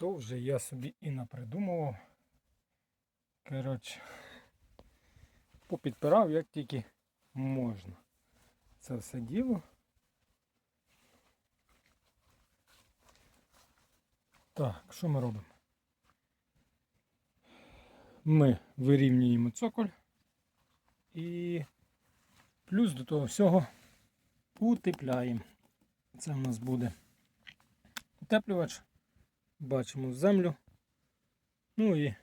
то вже я собі і напридумував. Коротше, попідпирав як тільки можна. Це все діло. Так, що ми робимо? Ми вирівнюємо цоколь і плюс до того всього утепляємо. Це в нас буде утеплювач. Бачимо землю. Ну і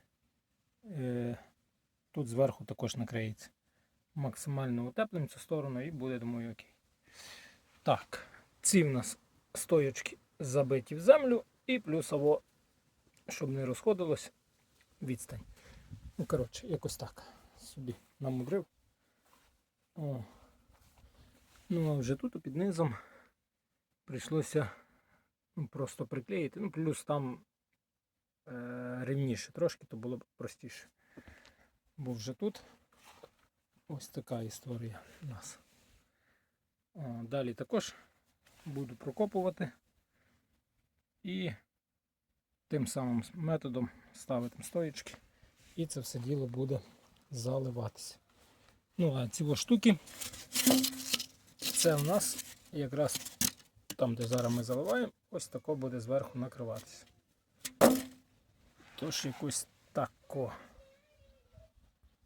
е, тут зверху також накриється. Максимально утеплимо цю сторону і буде, думаю, окей. Так, ці в нас стоячки забиті в землю і плюсово, щоб не розходилось, відстань. Ну, коротше, якось так. Собі намудрив. О. Ну, а вже тут під низом прийшлося просто приклеїти. Ну, плюс там е, рівніше трошки, то було б простіше. Бо вже тут ось така історія у нас. Далі також буду прокопувати і тим самим методом ставити стоїчки. І це все діло буде заливатися. Ну, а ці штуки, це у нас якраз там, де зараз ми заливаємо, ось тако буде зверху накриватися. Тож якось тако.